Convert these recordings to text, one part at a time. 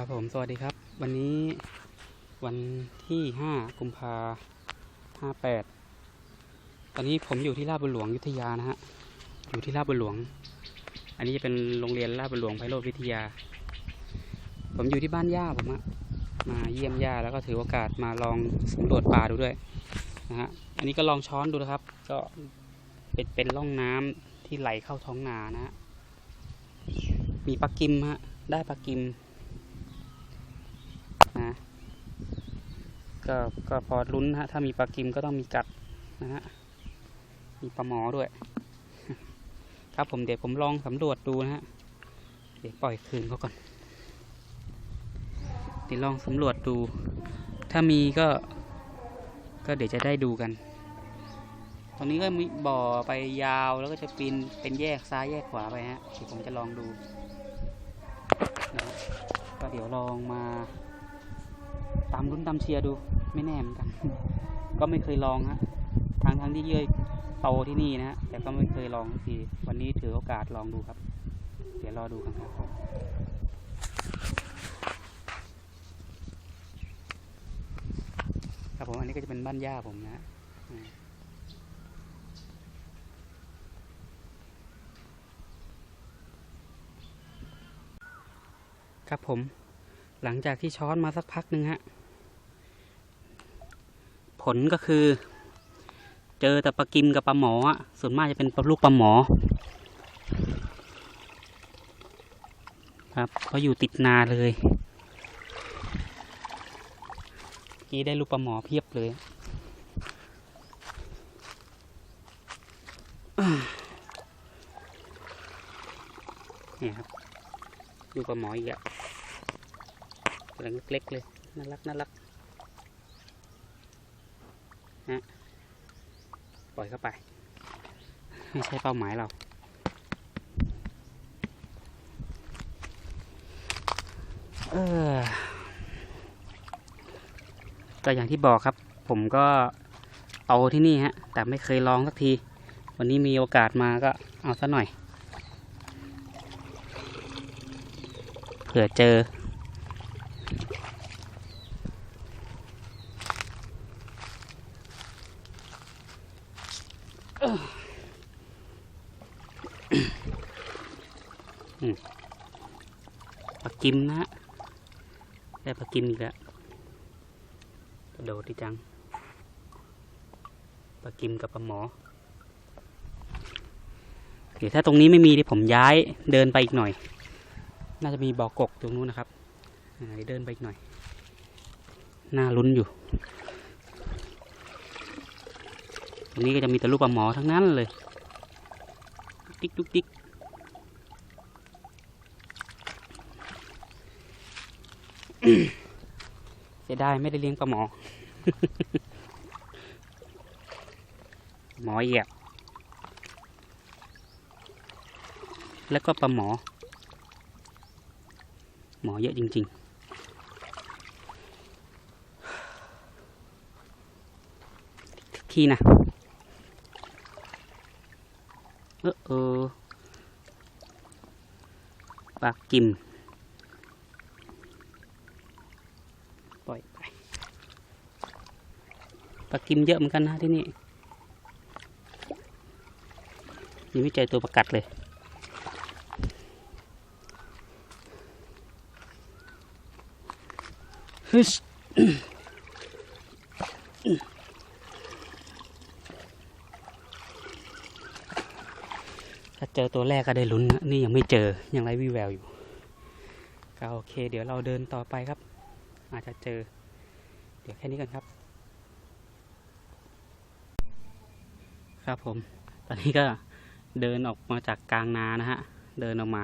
ครับผมสวัสดีครับ วันนี้วันที่ห้ากุมภาห้าแปดตอนนี้ผมอยู่ที่ราบุญหลวงยุธยานะฮะอยู่ที่ราบุญหลวง อันนี้จะเป็นโรงเรียนราบุญหลวงไพโรธวิทยา ผมอยู่ที่บ้านย่าผมอะมาเยี่ยมย่าแล้วก็ถือโอกาสมาลองสำรวจป่าดูด้วยนะฮะอันนี้ก็ลองช้อนดูนะครับ ก็เป็นเป็นร่องน้ำที่ไหลเข้าท้องนานะฮะมีปลากิมฮะได้ปลากิม นะ ก็ก็พอลุ้นฮะ ถ้ามีปลากิมก็ต้องมีกัดนะฮะ มีปลาหมอด้วย ครับผมเดี๋ยวผมลองสำรวจดูนะฮะ เดี๋ยวปล่อยคืนเขาก่อน เดี๋ยวลองสำรวจดู ถ้ามีก็ ก็เดี๋ยวจะได้ดูกัน ตรงนี้ก็มีบ่อไปยาวแล้วก็จะปีนเป็นแยกซ้ายแยกขวาไปฮะ เดี๋ยวผมจะลองดูนะฮะก็เดี๋ยวลองมาามลุ้นตามเชียร์ดูไม่แน่เหมือนกัน ก็ไม่เคยลองฮะทางทั้งที่เยื่อโตที่นี่นะฮะแต่ก็ไม่เคยลองสักทีวันนี้ถือโอกาสลองดูครับ เดี๋ยวรอดูกันครับครับผมอันนี้ก็จะเป็นบ้านย่าผมนะ ครับผมหลังจากที่ช้อนมาสักพักหนึ่งฮะ ผลก็คือ เจอแต่ปลากิมกับปลาหมอส่วนมากจะเป็นปลาลูกปลาหมอ ครับเพราอยู่ติดนาเลยเมื่อกี้ได้ลูกปลาหมอเพียบเลยนี่ครับลูกปลาหมออีกอะกำลังเล็กๆเลย น่ารัก น่ารัก ฮะปล่อยเข้าไป ไม่ใช่เป้าหมายเราเออก็อย่างที่บอกครับ ผมก็โตที่นี่ฮะ แต่ไม่เคยลองสักที วันนี้มีโอกาสมาก็เอาซะหน่อย เผื่อเจอ ป ลากิมนะฮะได้ปลากิมอีกแล้วกระโดดดีจังปลากิมกับปลาหมอเดี๋ยวถ้าตรงนี้ไม่มีที่ผมย้ายเดินไปอีกหน่อย น่าจะมีบ่อกกตรงนู้นนะครับเดี๋ยวเดินไปอีกหน่อย น่าลุ้นอยู่ ตรงนี้ก็จะมีแต่ลูกปลาหมอทั้งนั้นเลย ติ๊กตุ๊กติ๊ก เสียดายไม่ได้เลี้ยงปลาหมอ หมอเหยียบแล้วก็ปลาหมอ หมอเยอะจริงๆขี้นะเออเออปากิม ปล่อยไปปลากิมเยอะเหมือนกันนะที่นี่ยังไม่เจอตัวประกัดเลย ฮึชถ้าเจอตัวแรกก็ได้ลุ้นนะนี่ยังไม่เจอ ยังไร้วี่แววอยู่ก็โอเค เดี๋ยวเราเดินต่อไปครับ อาจจะเจอ เดี๋ยวแค่นี้กันครับ ครับผม ตอนนี้ก็เดินออกมาจากกลางนานะฮะ เดินออกมา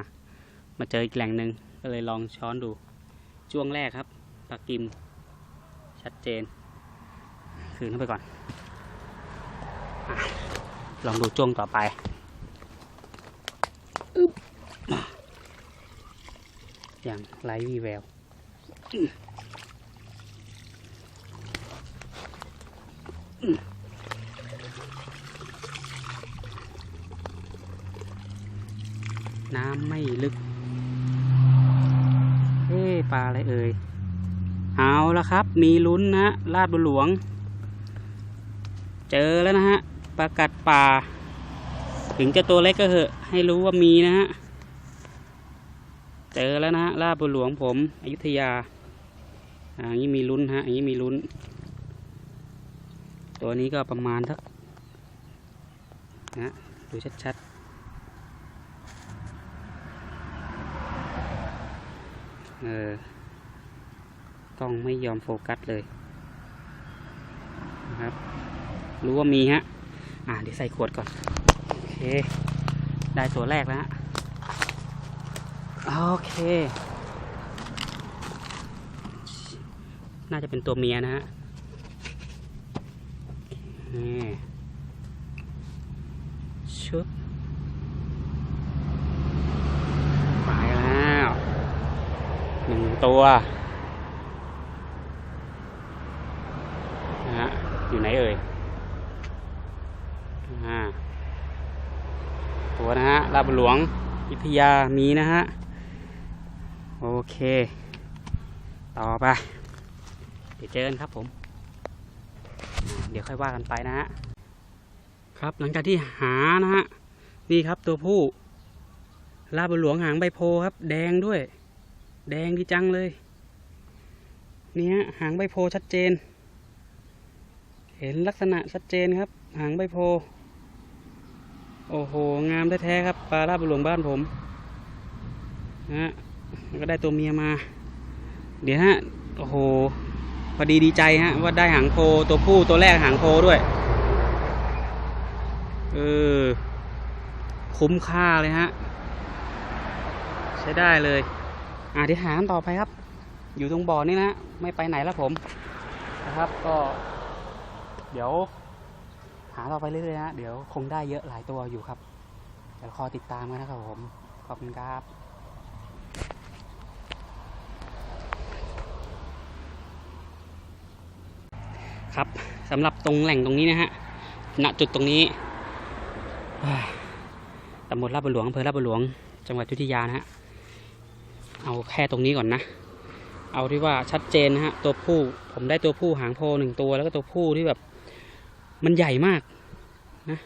มาเจออีกแหล่งหนึ่งก็เลยลองช้อนดู ช่วงแรกครับปลากิม ชัดเจน คืนเข้าไปก่อนอลองดูจ้วงต่อไปอึ๊บอย่างไร้วีแวว น้ำไม่ลึก เอ๊ปลาอะไรเอ่ย เอาละครับ มีลุ้นนะฮะลาดบุหลวง เจอแล้วนะฮะ ปลากัดป่า ถึงจะตัวเล็กก็เหอะ ให้รู้ว่ามีนะฮะ เจอแล้วนะฮะลาดบุหลวงผม อยุธยา อ่าอันนี้มีลุ้นฮะ อันนี้มีลุ้น ตัวนี้ก็ประมาณสักนะดูชัดๆ เออกล้องไม่ยอมโฟกัสเลยนะครับ รู้ว่ามีฮะ อ่าเดี๋ยวใส่ขวดก่อน โอเค ได้ตัวแรกแล้วฮะ โอเค น่าจะเป็นตัวเมียนะฮะ นี่ชุบไปแล้วหนึ่งตัวนะฮะอยู่ไหนเอ่ยตัวนะฮะลาบหลวงอิทยามีนะฮะ โอเค ต่อไป เดี๋ยวเจอกันครับผม เดี๋ยวค่อยว่ากันไปนะฮะครับหลังจากที่หานะฮะนี่ครับตัวผู้ลาบหลวงหางใบโพครับ แดงด้วย แดงดีจังเลยนี่ฮะหางใบโพชัดเจน เห็นลักษณะชัดเจนครับ หางใบโพ โอ้โห งามแท้ๆครับปลาลาบหลวงบ้านผมนะฮะก็ได้ตัวเมียมา เดี๋ยวฮะโอ้โห พอดีดีใจฮะว่าได้หางโพตัวผู้ตัวแรกหางโพด้วย เออ คุ้มค่าเลยฮะ ใช้ได้เลย อ่าเดี๋ยวหากันต่อไปครับ อยู่ตรงบ่อนี่นะ ไม่ไปไหนแล้วผม นะครับก็ เดี๋ยว หาต่อไปเรื่อยๆนะ เดี๋ยวคงได้เยอะหลายตัวอยู่ครับ เดี๋ยวคอติดตามกันนะครับผม ขอบคุณครับ ครับสำหรับตรงแหล่งตรงนี้นะฮะณจุดตรงนี้ตำบลลาบหลวงอำเภอลาบหลวง จังหวัดอยุธยานะฮะเอาแค่ตรงนี้ก่อนนะ เอาที่ว่าชัดเจนนะฮะตัวผู้ผมได้ตัวผู้หางโพหนึ่งตัว แล้วก็ตัวผู้ที่แบบ มันใหญ่มากนะ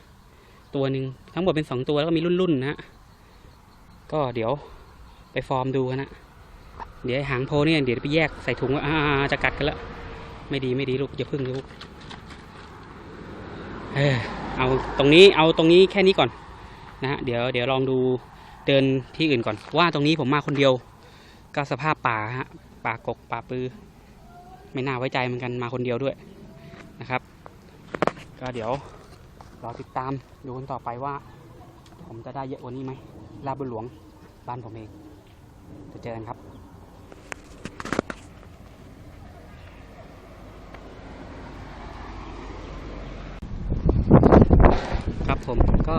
ตัวหนึ่งทั้งหมดเป็นสองตัวแล้วก็มีรุ่นๆนะฮะก็เดี๋ยวไปฟอร์มดูกันนะเดี๋ยวหางโพเนี่ยเดี๋ยวไปแยกใส่ถุงว่าอ่าจะกัดกันแล้ว ไม่ดีไม่ดีลูกอย่าพึ่งลูกเออเอาตรงนี้เอาตรงนี้แค่นี้ก่อนนะฮะเดี๋ยวเดี๋ยวลองดูเดินที่อื่นก่อน ว่าตรงนี้ผมมาคนเดียว ก็สภาพป่าฮะป่ากกป่าปือ ไม่น่าไว้ใจเหมือนกันมาคนเดียวด้วยนะครับ ก็เดี๋ยวรอติดตามดูกันต่อไปว่า ผมจะได้เยอะกว่านี้ไหมลาบุญหลวงบ้านผมเองจะเจอกันครับ ครับ ผมก็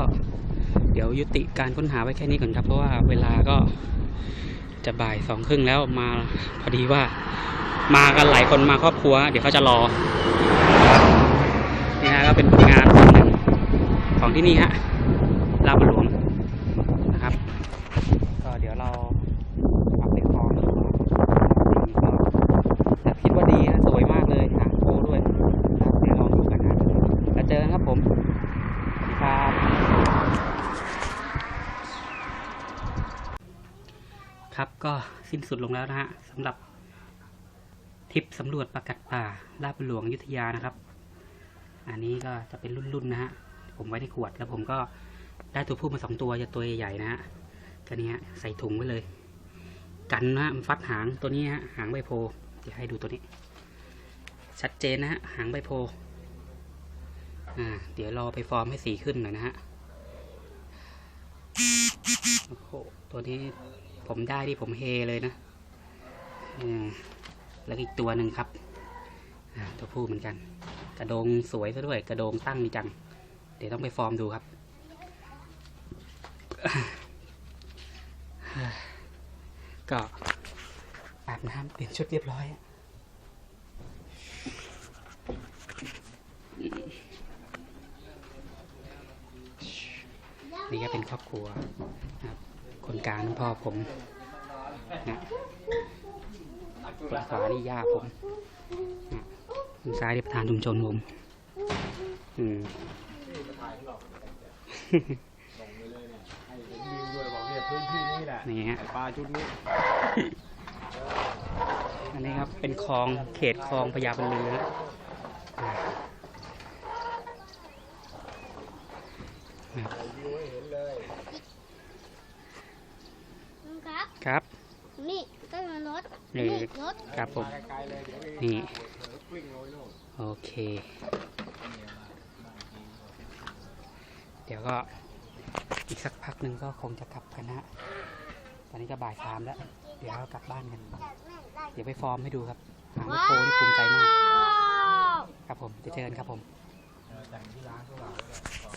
เดี๋ยวยุติการค้นหาไว้แค่นี้ก่อนครับ เพราะว่าเวลาก็จะบ่ายสองครึ่งแล้วมาพอดีว่า มากันหลายคนมาครอบครัว เดี๋ยวเขาจะรอนี่ฮะก็เป็นผลงานส่วนหนึ่งของที่นี่ฮะลาบหลวงนะครับ ก็เดี๋ยวเราเอาไปฟอร์มดูว่าดีก็แต่คิดว่าดีนะสวยมากเลยหางโคด้วยนะครับเดี๋ยวลองดูกันนะแล้วเจอกันครับผม ครับ ครับก็สิ้นสุดลงแล้วนะฮะสำหรับทริปสำรวจประกัดป่าลาบุญหลวงยุทธยานะครับ อันนี้ก็จะเป็นรุ่นๆนะฮะผมไว้ในขวดแล้วผมก็ได้ตัวผู้มาสองตัวจะตัวใหญ่ๆนะฮะก็นี้ใส่ถุงไว้เลย กันนะฮะมันฟัดหางตัวนี้ฮะหางใบโพเดี๋ยวให้ดูตัวนี้ ชัดเจนนะฮะหางใบโพอ่าเดี๋ยวรอไปฟอร์มให้สีขึ้นหน่อยนะฮะโอ้โหตัวนี้ ผมได้ที่ผมเฮเลยนะแล้วอีกตัวหนึ่งครับตัวผู้เหมือนกัน กระโดงสวยซะด้วย กระโดงตั้งดีจัง เดี๋ยวต้องไปฟอร์มดูครับ ก็อาบน้ำเปลี่ยนชุดเรียบร้อยนี่ก็เป็นครอบครัวนะครับ คนกลางนั่นพ่อผมนะฝั่งขวานี่ย่าผมอะฝั่งซ้ายนี่ประธานชุมชนผมอืมนี่มาถ่ายข้างนอกลงไปเลยเนี่ยให้เห็นวิวด้วยบอกเนี่ยพื้นที่นี่แหละนี่ฮะไอ้ปลาชุดนี้ อันนี้ครับเป็นคลองเขตคลองพญาบรรลือฮะอ่าถ่ายวิวให้เห็นเลยลุงครับ ครับ นี่ก็มารถนี่นี่ รถครับผมมาไกลๆเลยเดี๋ยวนี่เดี๋ยวกลิ้งลงไปโน่นโอเค เดี๋ยวก็อีกสักพักหนึ่งก็คงจะกลับกันนะฮะตอนนี้ก็บ่ายสามแล้ว เดี๋ยวเรากลับบ้านกัน เดี๋ยวไปฟอร์มให้ดูครับหางนกโคนี่ภูมิใจมาก ว้าว ครับผมจะเจอกันครับผมแต่งที่ร้านเขาว่าของของที่ของที่ตั้งร้านของมันมันมันมีมุกนี้อยู่